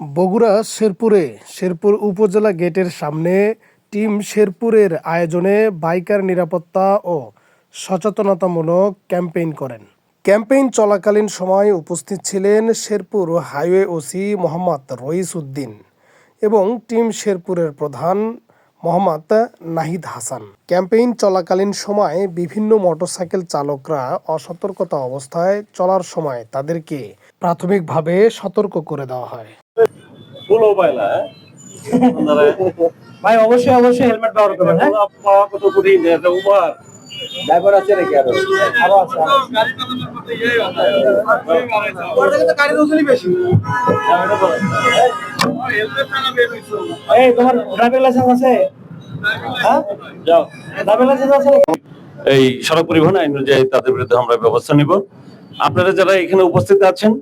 বগুড়া শেরপুরে, শেরপুর উপজেলা গেটের সামনে টিম শেরপুরের আয়োজনে বাইকার নিরাপত্তা ও সচেতনতামূলক ক্যাম্পেইন করেন। ক্যাম্পেইন চলাকালীন সময় উপস্থিত ছিলেন শেরপুর হাইওয়ে ওসি মোহাম্মদ রইস উদ্দিন এবং টিম শেরপুরের প্রধান মোহাম্মদ নাহিদ হাসান। ক্যাম্পেইন চলাকালীন সময় বিভিন্ন মোটরসাইকেল চালকরা অসতর্কতা অবস্থায় চলার সময় তাদেরকে প্রাথমিকভাবে সতর্ক করে দেওয়া হয়। ফুল পাইলা আপনারা ভাই অবশ্যই অবশ্যই হেলমেট ব্যবহার করবেন হ্যাঁ? পাওয়া কত কঠিন এটা উপহার। ড্রাইভার আছে নাকি আরও? আরও আছে এই তোমার ড্রাইভিং লাইসেন্স আছে? হ্যাঁ? ড্রাইভিং লাইসেন্স আছে? এই সড়ক পরিবহন আইন অনুযায়ী তাদের বিরুদ্ধে আমরা ব্যবস্থা নিব। আপনারা যারা এখানে উপস্থিত আছেন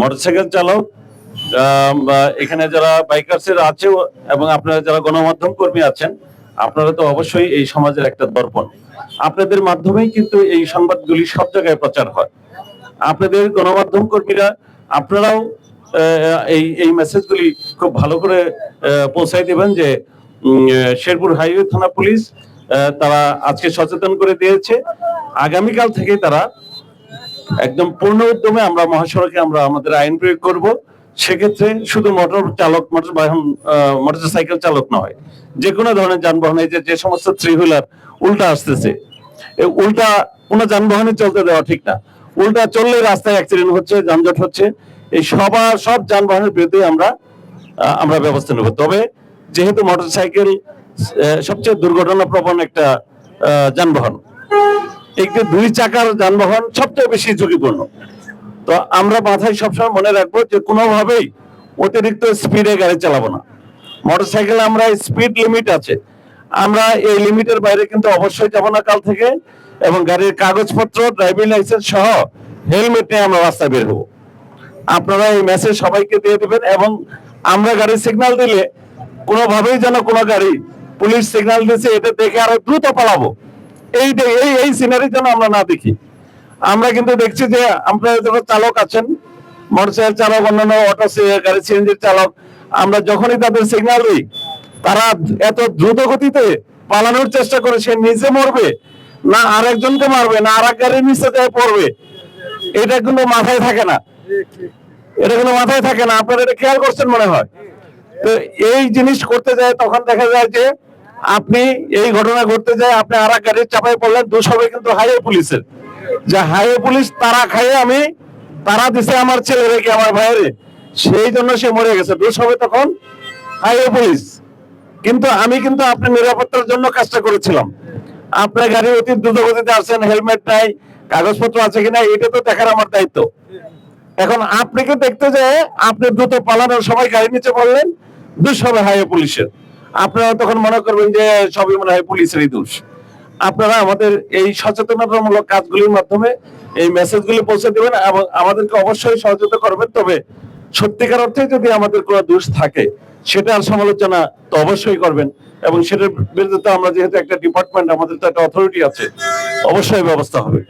মোটরসাইকেল চালক এখানে যারা বাইকার্সের আছে এবং আপনারা যারা গণমাধ্যম কর্মী আছেন, আপনারা তো অবশ্যই এই সমাজের একটা দর্পণ। আপনাদের মাধ্যমেই কিন্তু এই সংবাদগুলি সব জায়গায় প্রচার হয়। আপনাদের গণমাধ্যম কর্মীরা, আপনারাও এই এই মেসেজগুলি খুব ভালো করে পৌঁছাই দেবেন যে শেরপুর হাইওয়ে থানা পুলিশ তারা আজকে সচেতন করে দিয়েছে। আগামীকাল থেকে তারা একদম পূর্ণ উদ্যমে আমরা, মহাসড়কে আমরা আমাদের আইন প্রয়োগ করব। সেক্ষেত্রে শুধু মোটর চালক মোটর বাহন মোটর সাইকেল চালক নয় যে কোনো ধরনের যানবাহন এই যে সমস্ত থ্রি হুইলার উল্টা আসতেছে উল্টা কোনো যানবাহনে চলতে দেওয়া ঠিক না। উল্টা চললে রাস্তায় অ্যাক্সিডেন্ট হচ্ছে যানজট হচ্ছে এই সবার সব যানবাহনের বিরুদ্ধে আমরা আমরা ব্যবস্থা নেব। তবে যেহেতু মোটরসাইকেল আহ, সবচেয়ে দুর্ঘটনা প্রবণ একটা যানবাহন একটি দুই চাকার যানবাহন সবচেয়ে বেশি ঝুঁকিপূর্ণ। তো আমরা মাথায় সবসময় মনে রাখব যে কোনোভাবেই অতিরিক্ত স্পিডে গাড়ি চালাবো না। মোটরসাইকেল আমরা স্পিড লিমিট আছে। আমরা এই লিমিটের বাইরে কিন্তু অবশ্যই যাব না কাল থেকে এবং গাড়ির কাগজপত্র ড্রাইভিং লাইসেন্স সহ হেলমেট নিয়ে আমরা রাস্তায় বের হব। আপনারা এই মেসেজ সবাইকে দিয়ে দেবেন এবং আমরা গাড়ি সিগনাল দিলে কোনোভাবেই যেন কোনো গাড়ি পুলিশ সিগনাল দিয়েছে এটা দেখে আরও দ্রুত পালাবো। এই এই এই সিনারি যেন আমরা না দেখি। আমরা কিন্তু দেখছি যে আপনারা যখন চালক আছেন, মোটরসাইকেল চালক, অন্যান্য অটো গাড়ি সিএনজির চালক, আমরা যখনই তাদের সিগন্যাল দিই, তারা এত দ্রুত গতিতে পালানোর চেষ্টা করে, সে নিজে মরবে, না আরেকজনকে মারবে, না আর এক গাড়ির নিচে পড়বে, এটা কিন্তু মাথায় থাকে না। এটা কিন্তু মাথায় থাকে না। আপনারা এটা খেয়াল করছেন মনে হয়? তো এই জিনিস করতে যায়, তখন দেখা যায় যে আপনি এই ঘটনা ঘটতে যায়, আপনি আর এক গাড়ির চাপায় পড়লেন, দোষ হবে কিন্তু হাইওয়ে পুলিশের। যে হাইওয়ে পুলিশ তারা খাইয়ে আমি, তারা দিছে আমার ছেলে রেখে আমার ভাইয়েরে। সেই জন্য সে মরে গেছে। দোষ হবে তখন হাইওয়ে পুলিশ। কিন্তু আমি কিন্তু আপনার নিরাপত্তার জন্য কাজটা করেছিলাম। আপনার গাড়ি অতি দ্রুত গতিতে আসছেন, হেলমেট নাই, কাগজপত্র আছে কিনা, এটা তো দেখার আমার দায়িত্ব। এখন আপনাকে দেখতে যে আপনি দ্রুত পালানোর সময় গাড়ি নিচে পড়লেন, দোষ হবে হাইওয়ে পুলিশের। আপনারা তখন মনে করবেন যে সবই মনে হয় পুলিশেরই দোষ। আপনারা আমাদের এই সচেতনতামূলক কাজগুলির মাধ্যমে এই মেসেজগুলি পৌঁছে দেবেন এবং আমাদেরকে অবশ্যই সহযোগিতা করবেন। তবে সত্যিকার অর্থে যদি আমাদের কোনো দোষ থাকে সেটার সমালোচনা তো অবশ্যই করবেন এবং সেটার বিরুদ্ধে তো আমরা যেহেতু একটা ডিপার্টমেন্ট আমাদের তো একটা অথরিটি আছে, অবশ্যই ব্যবস্থা হবে।